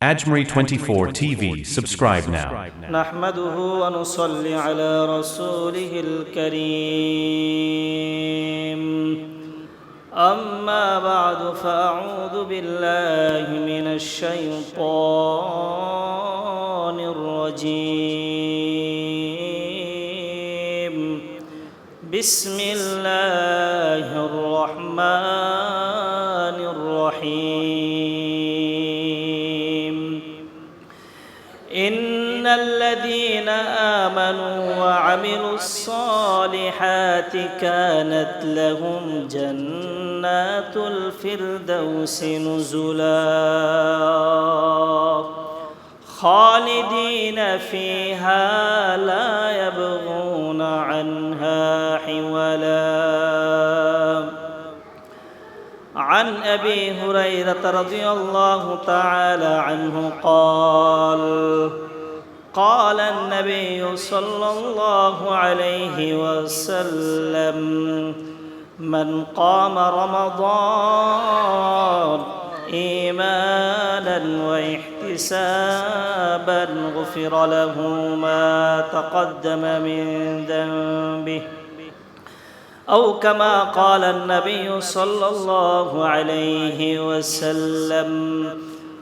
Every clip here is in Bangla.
Ajmeri 24 TV. Subscribe now. نحمده ونصلي على رسوله الكريم أما بعد فأعوذ بالله من الشيطان الرجيم بسم الله الرحمن الرحيم آمنوا وعملوا الصالحات كانت لهم جنات الفردوس نزلا. خالدين فيها لا يبغون عنها حولا. عن أبي هريرة رضي الله تعالى عنه قال قال النبي صلى الله عليه وسلم من قام رمضان إيمانا واحتسابا غفر له ما تقدم من ذنبه. أو كما قال النبي صلى الله عليه وسلم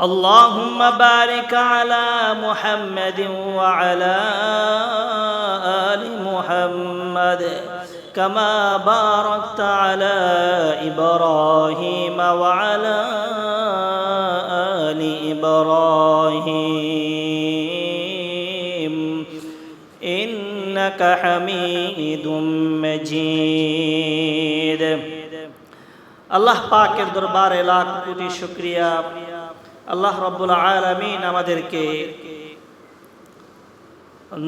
اللهم بارك على محمد وعلى آل محمد كما باركت على إبراهيم وعلى آل إبراهيم إنك حميد مجيد আল্লাহ পাকের দরবারে লাখ কোটি শুক্রিয়া আল্লাহ রব্বুল আলমিন আমাদেরকে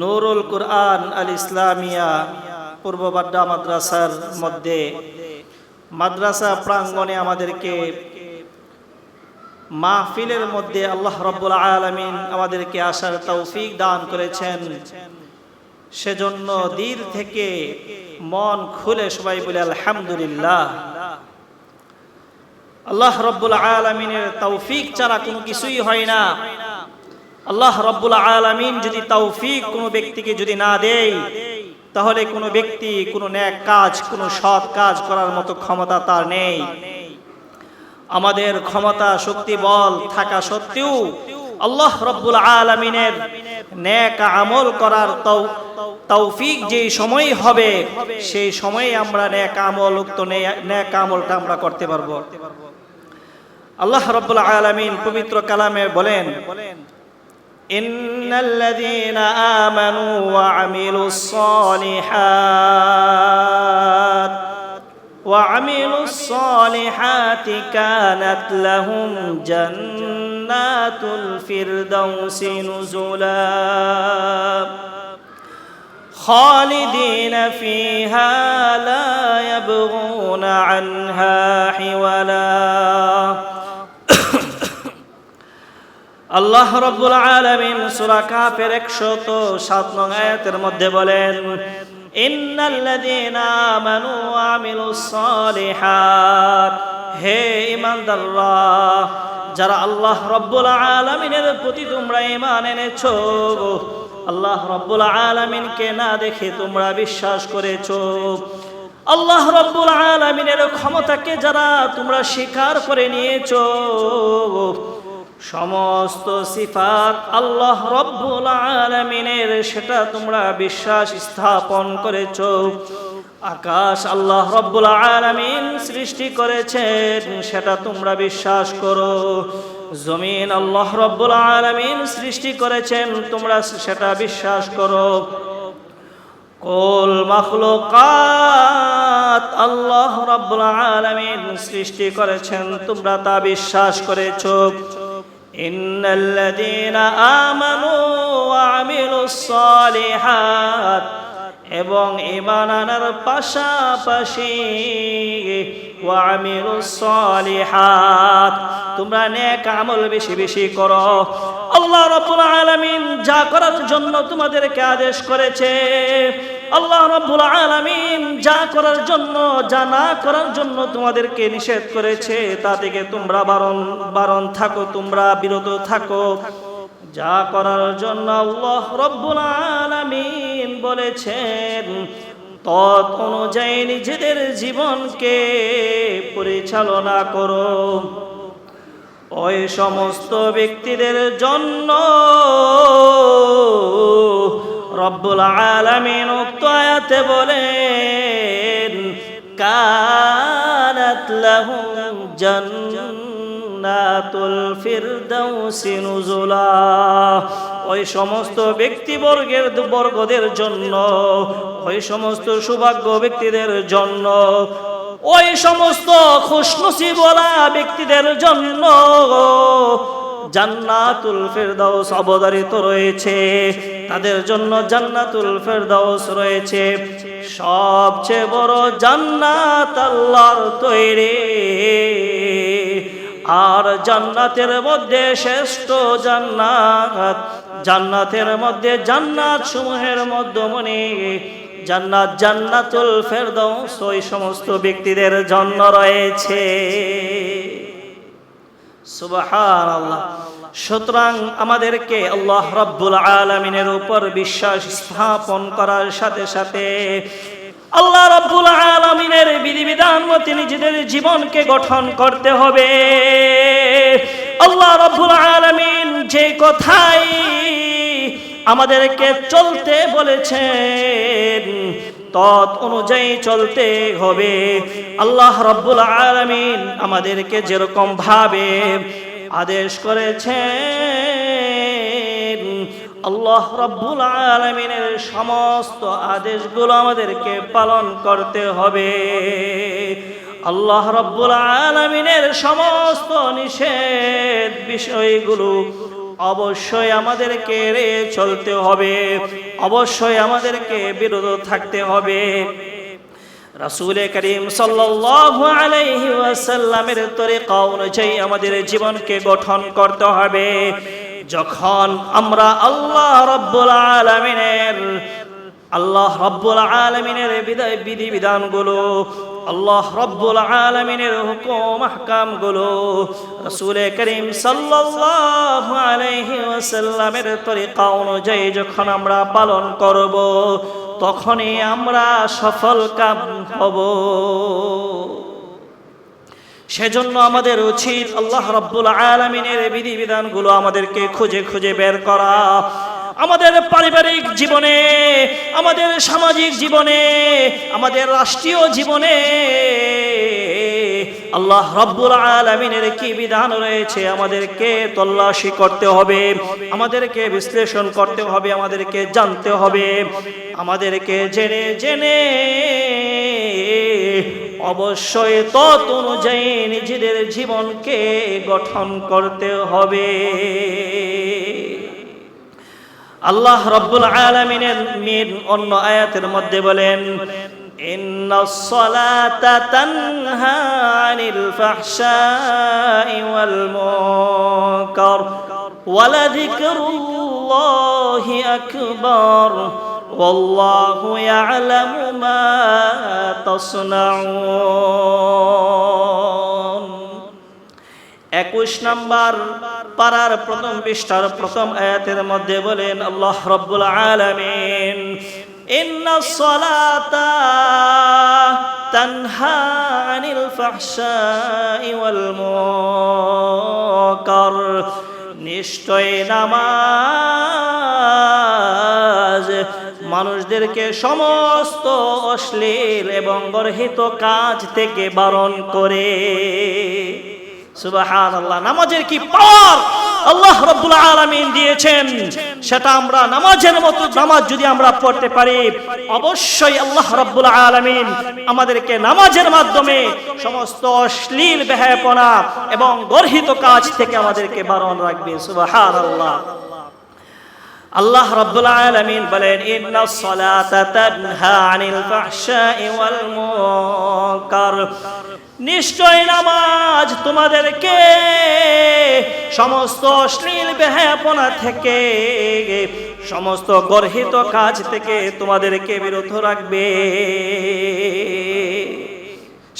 নুরুল কুরআন আল ইসলামিয়া পূর্ব বাড্ডা মাদ্রাসার মধ্যে, মাদ্রাসা প্রাঙ্গণে আমাদেরকে মাহফিলের মধ্যে আল্লাহ রব্বুল আলমিন আমাদেরকে আসার তৌফিক দান করেছেন। সেজন্য দিল থেকে মন খুলে সবাই বলে আলহামদুলিল্লাহ। আল্লাহ রব্বুল আলমিনের তৌফিক ছাড়া কোনো কিছুই হয় না। আল্লাহ রব্বুল আলমিন যদি তৌফিক কোনো ব্যক্তিকে যদি না দেয়, তাহলে কোনো ব্যক্তি কোনো ন্যাক কাজ, কোনো সৎ কাজ করার মতো ক্ষমতা তার নেই। আমাদের ক্ষমতা, শক্তি, বল থাকা সত্ত্বেও আল্লাহ রব্বুল আলমিনের ন্যাক আমল করার তৌফিক যে সময় হবে, সেই সময়ে আমরা ন্যাক আমল উক্ত ন্যাক আমলটা আমরা করতে পারব। আল্লাহ রব্বুল আলমিন পবিত্র কালামে বলেন إن الذين آمنوا وعملوا الصالحات وعملوا الصالحات كانت لهم جنات الفردوس نزلا خالدين فيها لا يبغون عنها حولا আল্লাহ রব্বুল আলামিন সূরা কাফের 107 নং আয়াতের মধ্যে বলেন ইন্নাল্লাযীনা আমানু ওয়া আমিলুস সালিহাত। হে ঈমানদাররা, যারা আল্লাহ রব্বুল আলামিনের প্রতি তোমরা ঈমান এনেছো, আল্লাহ রব্বুল আলামিনকে না দেখে তোমরা বিশ্বাস করেছ। আল্লাহ রব্বুল আলামিনের ক্ষমতাকে যারা তোমরা স্বীকার করে নিয়েছো সমস্ত সিফাত আল্লাহ রব্বুল আলমিনের, সেটা তোমরা বিশ্বাস স্থাপন করেছ। আকাশ আল্লাহ রব্বুল আলমিন সৃষ্টি করেছেন, সেটা তোমরা বিশ্বাস করো। জমিন আল্লাহ রব্বুল আলমিন সৃষ্টি করেছেন, তোমরা সেটা বিশ্বাস করো। কোল মখলুকাত আল্লাহ রব্বুল আলমিন সৃষ্টি করেছেন, তোমরা তা বিশ্বাস করেছ। إن الذين آمنوا وعملوا الصالحات এবং ইমান আনার পাশাপাশি সালিহাত, তোমরা নেক আমল বেশি বেশি করো। আল্লাহ রাব্বুল আলামিন যা করার জন্য তোমাদেরকে আদেশ করেছে। আল্লাহ রাব্বুল আলামিন যা করার জন্য, যা না করার জন্য তোমাদেরকে নিষেধ করেছে, তা থেকে তোমরা বারণ বারণ থাকো, তোমরা বিরত থাকো। যা করার জন্য আল্লাহ রব্বুল আলামিন বলেছেন, তৎ অনুযায়ী নিজেদের জীবনকে পরিচালনা করো। ওই সমস্ত ব্যক্তিদের জন্য রব্বুল আলামিন উক্ত আয়াতে বলেন, কানাত লাহুম জান্নাতুল ফিরদাউসি নুজুলা। ওই সমস্ত ব্যক্তিবর্গের বর্গদের জন্য, ওই সমস্ত সৌভাগ্য ব্যক্তিদের জন্য, ওই সমস্ত খুশনসিবলা ব্যক্তিদের জন্য জান্নাতুল ফেরদাউস অবধারিত রয়েছে। তাদের জন্য জান্নাতুল ফেরদাউস রয়েছে। সবচেয়ে বড় জান্নাত আল্লাহর তৈরি। আর জান্নাতের মধ্যে শ্রেষ্ঠ জান্নাত। জান্নাতের মধ্যে জান্নাত সমূহের মধ্যমণি। জান্নাত জান্নাতুল ফেরদাউস, ওই সমস্ত ব্যক্তিদের জন্য রয়েছে। সুবাহান সুতরাং আমাদেরকে আল্লাহ রব্বুল আলমিনের উপর বিশ্বাস স্থাপন করার সাথে সাথে আল্লাহ রব্বুল আলমিনের বিধিবিধান মতে নিজেদের জীবনকে গঠন করতে হবে। আল্লাহ রব্বুল আলমিন যে কথাই আমাদেরকে চলতে বলেছেন, তৎ অনুযায়ী চলতে হবে। আল্লাহ রব্বুল আলমিন আমাদেরকে যেরকম ভাবে আদেশ করেছেন আল্লাহ রব্বুল আলমিনের সমস্ত আদেশগুলো আমাদেরকে পালন করতে হবে। আল্লাহ রব্বুল আলমিনের সমস্ত নিষেধ বিষয়গুলো অবশ্যই আমাদেরকে রে চলতে হবে। অবশ্যই আমাদেরকে বিরত থাকতে হবে। রাসূল করিম ওয়াসাল্লামের তরিকা অনুযায়ী আমাদের জীবনকে গঠন করতে হবে। যখন আমরা আল্লাহ রব্বুল আলমিনের, আল্লাহ রব্বুল আলমিনের বিদায় বিধি বিধানগুলো আল্লাহ রব্বুল আলমিনের হুকুম, আহকামগুলো রসুল করিম সাল্লাল্লাহু আলাইহি ওয়াসাল্লামের তরিকা অনুযায়ী যখন আমরা পালন করব, তখনই আমরা সফল কাম হব। সেজন্য আমাদের উচিত আল্লাহ রব্বুল আলমিনের বিধিবিধানগুলো আমাদেরকে খুঁজে খুঁজে বের করা। আমাদের পারিবারিক জীবনে, আমাদের সামাজিক জীবনে, আমাদের রাষ্ট্রীয় জীবনে আল্লাহ রব্বুল আলমিনের কি বিধান রয়েছে আমাদেরকে তল্লাশি করতে হবে, আমাদেরকে বিশ্লেষণ করতে হবে, আমাদেরকে জানতে হবে, আমাদেরকে জেনে জেনে অবশ্যই তত অনুযায়ী নিজেদের জীবনকে গঠন করতে হবে আল্লাহ রব্বুল আলমিনের মিন অন্য আয়াতের মধ্যে বলেন إن الصلاة تنهى عن الفحشاء والمنكر ولذكر الله أكبر والله يعلم ما تصنعون একুশ নাম্বার পাড়ার প্রথম পৃষ্ঠার প্রথম আয়াতের মধ্যে বলেন আল্লাহ রব্বুল আলামিন إن الصلاة تنهى عن الفحشاء والمنكر নিশ্চয় নামাজ মানুষদেরকে সমস্ত অশ্লীল এবং গর্হিত কাজ থেকে বারণ করে। সুবাহান আল্লাহ নামাজের কি পাওয়ার আল্লাহ রব্বুল আলামিন দিয়েছেন। সেটা আমরা নামাজের মতো, নামাজ যদি আমরা পড়তে পারি, অবশ্যই আল্লাহ রব্বুল আলামিন আমাদেরকে নামাজের মাধ্যমে সমস্ত অশ্লীল বেহায়পনা এবং গর্হিত কাজ থেকে আমাদেরকে বারণ রাখবে সুবাহান আল্লাহ আল্লাহ রাব্বুল আলামিন বলেন ইন্নাস সালাতা তানহা আনিল ফাহশাই ওয়াল মুনকার। নিশ্চয় নামাজ তোমাদেরকে সমস্ত অশ্লীল বেহায়াপনা থেকে, সমস্ত গর্হিত কাজ থেকে তোমাদেরকে বিরত রাখবে।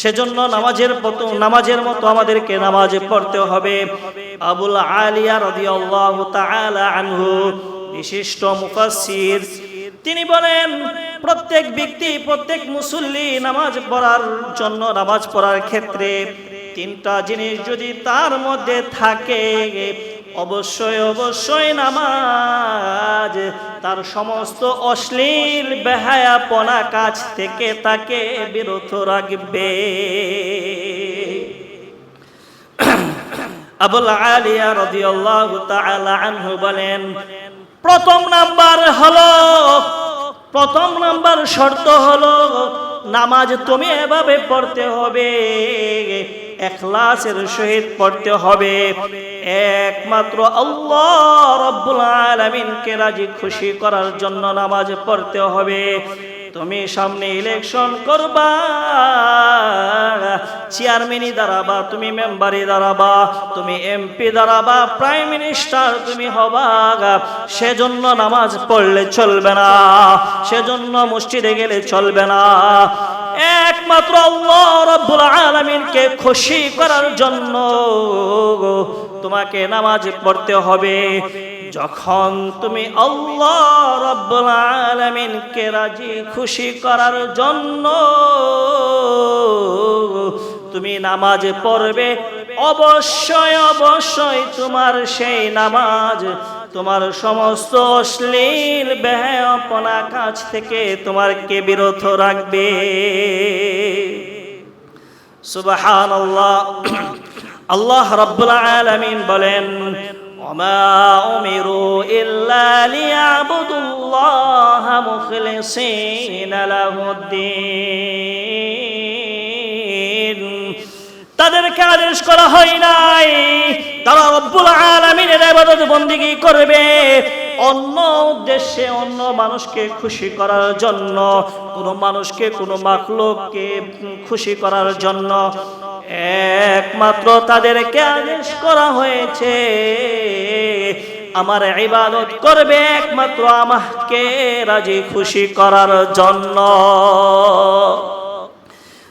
সেজন্য নামাজের মতো নামাজের মতো আমাদেরকে নামাজ পড়তে হবে। আবুল আলিয়া রাদিয়াল্লাহু তাআলা আনহু বিশিষ্ট মুফাসসির। তিনি বলেন, প্রত্যেক ব্যক্তি, প্রত্যেক মুসল্লি নামাজ পড়ার জন্য নামাজ পড়ার ক্ষেত্রে তিনটা জিনিস যদি তার মধ্যে থাকে, অবশ্যই অবশ্যই নামাজ। তার সমস্ত অশ্লীল, বেহায়াপনা কাজ থেকে তাকে বিরত রাখবে। আবুল আলিয়া রাদিয়াল্লাহু তাআলা আনহু বলেন প্রথম নাম্বার হলো, প্রথম নাম্বার শর্ত হলো, নামাজ তুমি এভাবে পড়তে হবে এখলাসের সহিত পড়তে হবে। একমাত্র আল্লাহ রব্বুল আলমিনকে রাজি খুশি করার জন্য নামাজ পড়তে হবে। তুমি সামনে ইলেকশন করবা। চেয়ারম্যানই দাঁড়াবা, তুমি মেম্বারই দাঁড়াবা, তুমি এমপি দাঁড়াবা প্রাইম মিনিস্টার তুমি হবা। সেজন্য নামাজ পড়লে চলবে না, সেজন্য মসজিদে গেলে চলবে না। একমাত্র রব্বুল আলামিনকে খুশি করার জন্য তোমাকে নামাজ পড়তে হবে। যখন তুমি আল্লাহ রব্বুল আলামিনকে রাজি, খুশি করার জন্য তুমি নামাজ পড়বে, অবশ্যই অবশ্যই তোমার সেই নামাজ, তোমার সমস্ত অশ্লীল বেহায়াপনা কাজ থেকে তোমারকে বিরত রাখবে। সুবহানাল্লাহ। আল্লাহ রাব্বুল আলামিন বলেন وما أمروا إلا ليعبدوا الله مخلصين له الدين. তাদেরকে আদেশ করা হয় নাই। তারা রব্বুল আলামিনের ইবাদত বন্দিগি করবে। অন্য উদ্দেশ্যে অন্য মানুষকে খুশি করার জন্য, কোনো মানুষকে, কোনো মাখলুককে খুশি করার জন্য একমাত্র তাদেরকে আদেশ করা হয়েছে। আমার ইবাদত করবে একমাত্র আমাকে রাজি খুশি করার জন্য।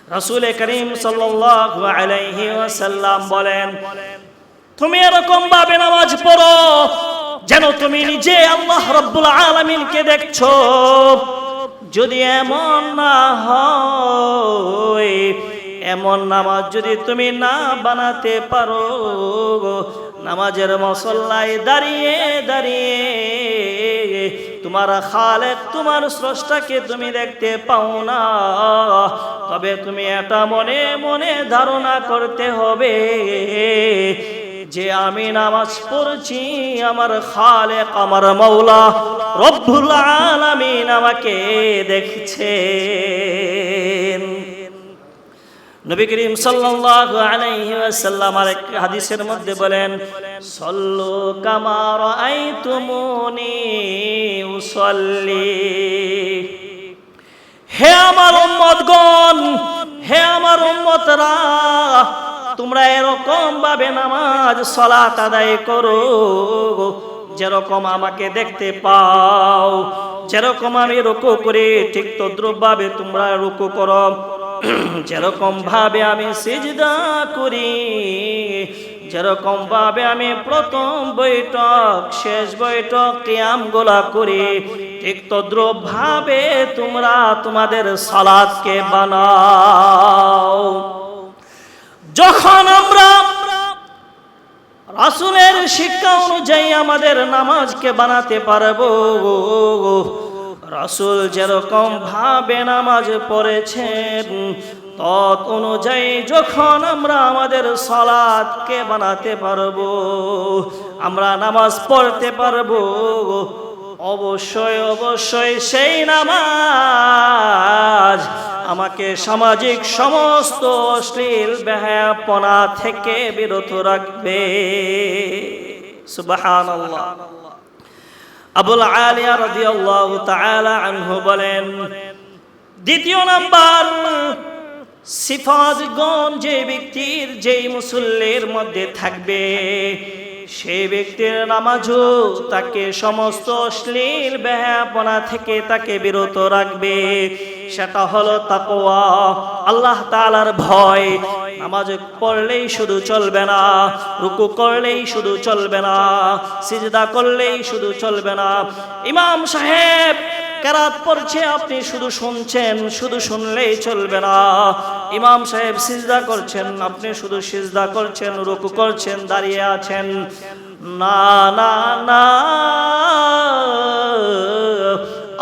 রাসূল করিম আলাইহি বলেন, তুমি এরকম ভাবে নামাজ পড়ো যেন তুমি নিজে আল্লাহ রব্বুল আলামিনকে দেখছ। যদি এমন না হয়, এমন নামাজ যদি তুমি না বানাতে পারো, নামাজের মসল্লায় দাঁড়িয়ে দাঁড়িয়ে তোমার খালেক, তোমার স্রষ্টাকে তুমি দেখতে পাও না। তবে তুমি এটা মনে মনে ধারণা করতে হবে যে আমি নামাজ পড়ছি, আমার খালেক, আমার মৌলা রব্বুল আলামিন আমাকে দেখছেন নবী করিম সাল্লাল্লাহু আলাইহি ওয়াসাল্লাম আরেক হাদিসের মধ্যে বলেন, সল্লু কামা রাআইতুমুনি উসাল্লি। হে আমার উম্মতগণ, হে আমার উম্মতরা, তোমরা এরকম ভাবে নামাজ, সালাত আদায় করো। যেরকম আমাকে দেখতে পাও, যেরকম আমি রুকু করি, ঠিক তদ্রুপভাবে তোমরা রুকু করো। যেরকম ভাবে আমি সিজদা করি, যেরকম ভাবে আমি প্রথম বৈঠক, শেষ বৈঠক কিয়াম গোলা করি, ঠিক তদ্রুপ ভাবে তোমরা তোমাদের সালাদকে বানাও। যখন আমরা রাসুলের শিক্ষা অনুযায়ী আমাদের নামাজকে বানাতে পারব রাসুল যেরকম ভাবে নামাজ পড়েছেন তৎ অনুযায়ী যখন আমরা আমাদের সলাদকে বানাতে পারব, আমরা নামাজ পড়তে পারব, অবশ্যই অবশ্যই সেই নামাজ আমাকে সামাজিক সমস্ত অশ্লীল বেহায়াপনা থেকে বিরত রাখবে। সুবহানাল্লাহ। আবুল আলিয়া রাদিয়াল্লাহু তাআলা আনহু বলেন, দ্বিতীয় নাম্বার, সিফাতগণ যে ব্যক্তির, যেই মুসল্লির মধ্যে থাকবে সেই ব্যক্তির নামাজও তাকে সমস্ত অশ্লীল ব্যাপনা থেকে তাকে বিরত রাখবে। সেটা হলো তাকওয়া, আল্লাহ তাআলার ভয়। নামাজ পড়লেই শুধু চলবে না, রুকু করলেই শুধু চলবে না, সিজদা করলেই শুধু চলবে না। ইমাম সাহেব, কেরাত পড়ছে, আপনি শুধু শুনছেন, শুধু শুনলেই চলবে না। ইমাম সাহেব সিজদা করছেন, আপনি শুধু সিজদা করছেন, রুকু করছেন, দাঁড়িয়ে আছেন। না না না।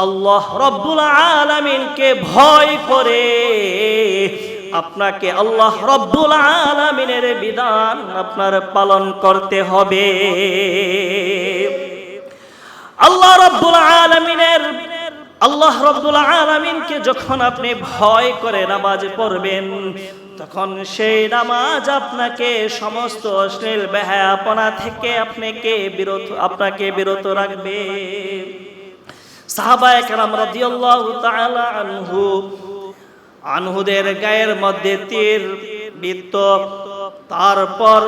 আল্লাহ রব্বুল আলামিনকে ভয় করে আপনাকে আল্লাহ রব্বুল আলামিনের বিধান আপনার পালন করতে হবে। আল্লাহ রব্বুল আলামিনের, আল্লাহ রব্বুল আলামিনকে যখন আপনি ভয় করে নামাজ পড়বেন, তখন সেই নামাজ আপনাকে সমস্ত অশ্লীল বেহায়াপনা থেকে আপনাকে বিরত আপনাকে বিরত রাখবে। সাহাবা একরাম রাদিয়াল্লাহু তাআলা আনহু আনহুদের গায়ের মধ্যে তীর বৃত্ত তারপর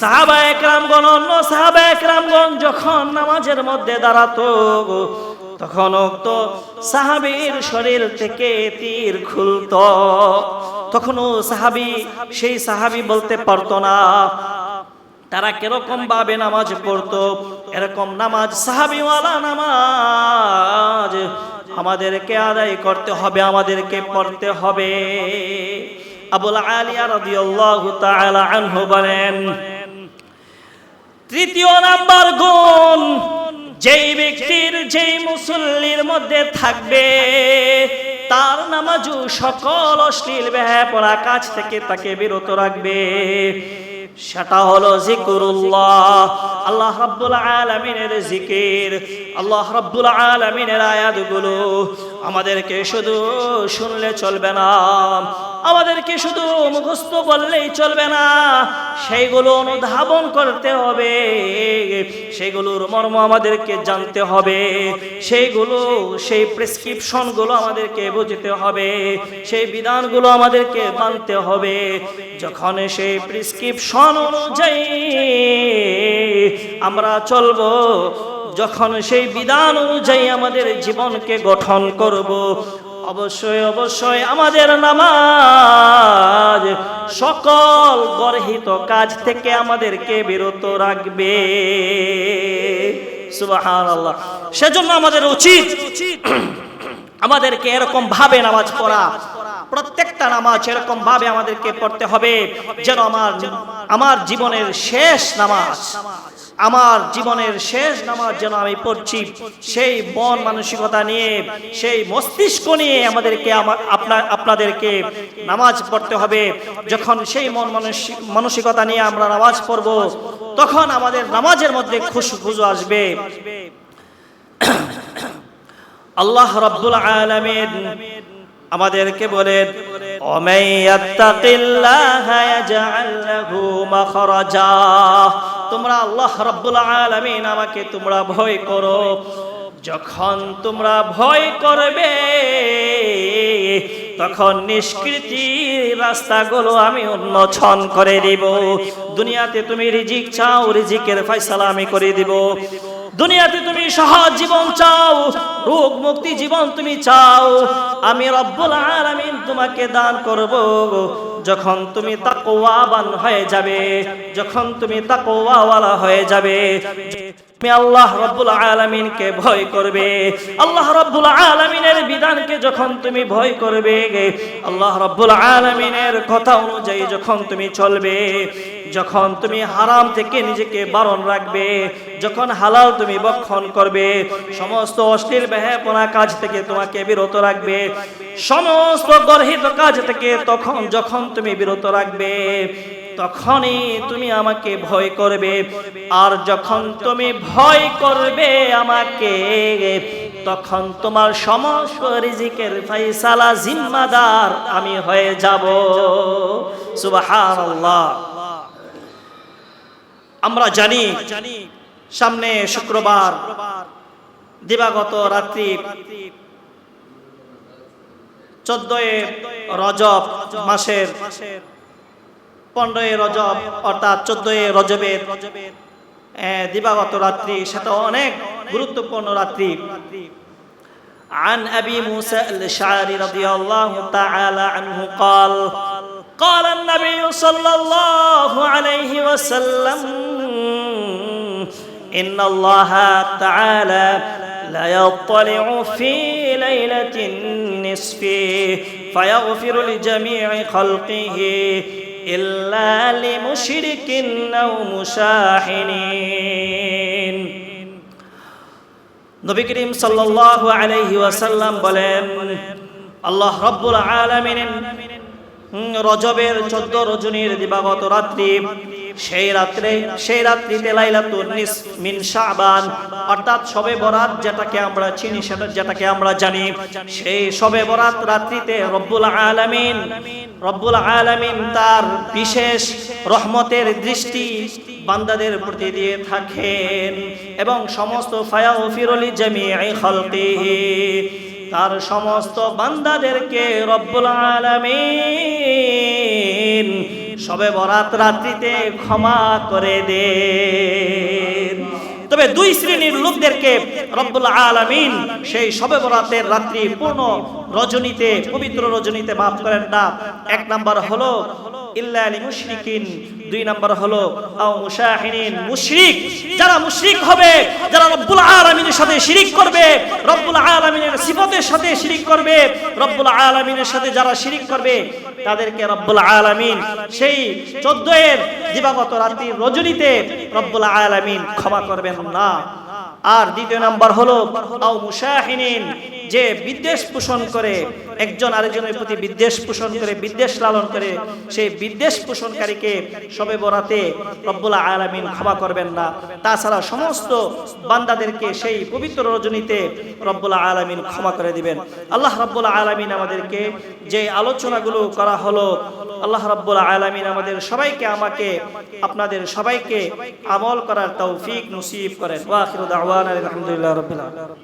সাহাবা একরামগণ, অন্য সাহাবা একরামগণ যখন নামাজের মধ্যে দাঁড়াতো, তখন তো সাহাবীর শরীর থেকে তীর খুলত। তখনও সাহাবি, সেই সাহাবি বলতে পারতো না, তারা কীরকম ভাবে নামাজ পড়তো? এরকম নামাজ, সাহাবিওয়ালা নামাজ আমাদেরকে আদায় করতে হবে, আমাদেরকে পড়তে হবে। আবুল আলিয়া রাদিয়াল্লাহু তাআলা আনহু বলেন, তৃতীয় নাম্বার গুণ, যেই ব্যক্তির, যেই মুসল্লির মধ্যে থাকবে, তার নামাজু সকল অশ্লীল ব্যাপরা কাজ থেকে তাকে বিরত রাখবে। সেটা হলো জিকুরুল্লাহ। আল্লাহ রাব্বুল আলামিনের জিকির আল্লাহ রাব্বুল আলামিনের আয়াতগুলো। আমাদেরকে শুধু শুনলে চলবে না। আমাদেরকে শুধু মুখস্থ বললেই চলবে না। সেইগুলো অনুধাবন করতে হবে। সেগুলোর মর্ম আমাদেরকে জানতে হবে। সেইগুলো, সেই প্রেসক্রিপশনগুলো আমাদেরকে বুঝতে হবে। সেই বিধানগুলো আমাদেরকে মানতে হবে। যখন সেই প্রেসক্রিপশন অনুযায়ী আমরা চলবো যখন সেই বিধান অনুযায়ী আমাদের জীবনকে গঠন করব, অবশ্যই অবশ্যই আমাদের নামাজ সকল গর্হিত কাজ থেকে আমাদেরকে বিরত রাখবে। সেজন্য আমাদের উচিত আমাদেরকে এরকম ভাবে নামাজ পড়া। প্রত্যেকটা নামাজ এরকম ভাবে আমাদেরকে পড়তে হবে, যেন আমার আমার জীবনের শেষ নামাজ আমার জীবনের শেষ নামাজ যেন আমি পড়ছি, সেই মন মানসিকতা নিয়ে, সেই মস্তিষ্ক নিয়ে আমাদেরকে আমার আপনার আপনাদেরকে নামাজ পড়তে হবে। যখন সেই মন মানসিক- মানসিকতা নিয়ে আমরা নামাজ পড়ব, তখন আমাদের নামাজের মধ্যে খুশ খুশবুজু আসবে। আল্লাহ রাব্বুল আলামিন আমাদেরকে বলেন, ওমাই ইয়াত্তাকিল্লাহা ইয়াজআল লাহু মাখরাজা। তোমরা আল্লাহ রাব্বুল আলামিন আমাকে তোমরা ভয় করো। যখন তোমরা ভয় করবে, তখন নিষ্কৃতি রাস্তাগুলো আমি উন্মোচন করে দিব। দুনিয়াতে তুমি রিজিক চাও, রিজিকের ফয়সালা আমি করে দিব। দুনিয়াতে তুমি সহজ জীবন চাও, রোগ মুক্তি জীবন তুমি চাও। আমি রব্বুল আলামিন তোমাকে দান করব। যখন তুমি তাকওয়াবান হয়ে যাবে, যখন তুমি তাকওয়াওয়ালা হয়ে যাবে, তুমি আল্লাহ রব্বুল আলামিনকে ভয় করবে। আল্লাহ রব্বুল আলামিনের বিধানকে যখন তুমি ভয় করবে, আল্লাহ রব্বুল আলামিনের কথা অনুযায়ী যখন তুমি চলবে যখন তুমি হারাম থেকে নিজেকে বারণ রাখবে, যখন হালাল তুমি বক্ষণ করবে, সমস্ত অশ্লীল বেহাপনা কাজ থেকে তোমাকে বিরত রাখবে, সমস্ত গর্হিত কাজ থেকে তখন যখন তুমি বিরত রাখবে, তখনই তুমি আমাকে ভয় করবে। আর যখন তুমি ভয় করবে আমাকে, তখন তোমার সমস্ত রিজিকের ফাইসালা জিম্মাদার আমি হয়ে যাব। সুবহানাল্লাহ। আমরা জানি সামনে শুক্রবার দিবাগত রাত্রি চোদ্দই রজব মাসের পনেরোই রজব অর্থাৎ চোদ্দই রজবের আহ, দিবাগত রাত্রি সেটা অনেক গুরুত্বপূর্ণ রাত্রি عن أبي موسى الأشعري رضي الله تعالى عنه قال قال النبي صلى الله عليه وسلم إن الله تعالى لا يطلع في ليلة النصف فيغفر لجميع خلقه إلا لمشرك أو مشاحنين নবী করিম সাল্লাল্লাহু আলাইহি ওয়াসাল্লাম বলেন আল্লাহ রব্বুল আলামিন হুম, রজবের চোদ্দ রজনীর দিবাগত রাত্রি সেই রাত্রে, সেই রাত্রিতে লাইলাতুন নিস মিন শাবান। অর্থাৎ শবে বরাত যেটাকে আমরা চিনি, সেটা যেটাকে আমরা জানি। সেই শবে বরাত রাত্রিতে রব্বুল আলামিন রব্বুল আলামিন তার বিশেষ রহমতের দৃষ্টি বান্দাদের প্রতি দিয়ে থাকেন এবং সমস্ত ফায়াউ ফিরলি জামিআই খালকিহি তার সমস্ত বান্দাদেরকে রব্বুল আলামিন সবে বরাত রাত্রিতে ক্ষমা করে দে তবে দুই শ্রেণির লোকদেরকে রব্বুল আলামিন সেই সবে বরাতের রাত্রি পূর্ণ রজনীতে, পবিত্র রজনীতে মাফ করেন না এক নাম্বার হলো ইল্লা দুই আও যারা হবে, যারা সাথে শিরিক করবে সাথে শিরিক করবে সাথে যারা শিরিক করবে, তাদেরকে রব্বুল আলামিন সেই 14 এর দিবাগত রাত্রি রজনীতে রব্বুল আলামিন ক্ষমা করবেন না। আর দ্বিতীয় নাম্বার হলো যে বিদ্বেষ পোষণ করে একজন আরেকজনের প্রতি বিদ্বেষ পোষণ করে, বিদ্বেষ লালন করে, সেই বিদ্বেষ পোষণকারীকে সবে বরাতে রব্বুল আলামিন ক্ষমা করবেন না। তাছাড়া সমস্ত বান্দাদেরকে সেই পবিত্র রজনীতে রব্বুল আলামিন ক্ষমা করে দিবেন। আল্লাহ রব্বুল আলামিন আমাদেরকে যে আলোচনাগুলো করা হলো, আল্লাহ রব্বুল আলামিন আমাদের সবাইকে আমাকে, আপনাদের সবাইকে আমল করার তৌফিক নসিব করেন। ওয়া আখিরু আলহামদুলিল্লাহ রাব্বিল আলামিন।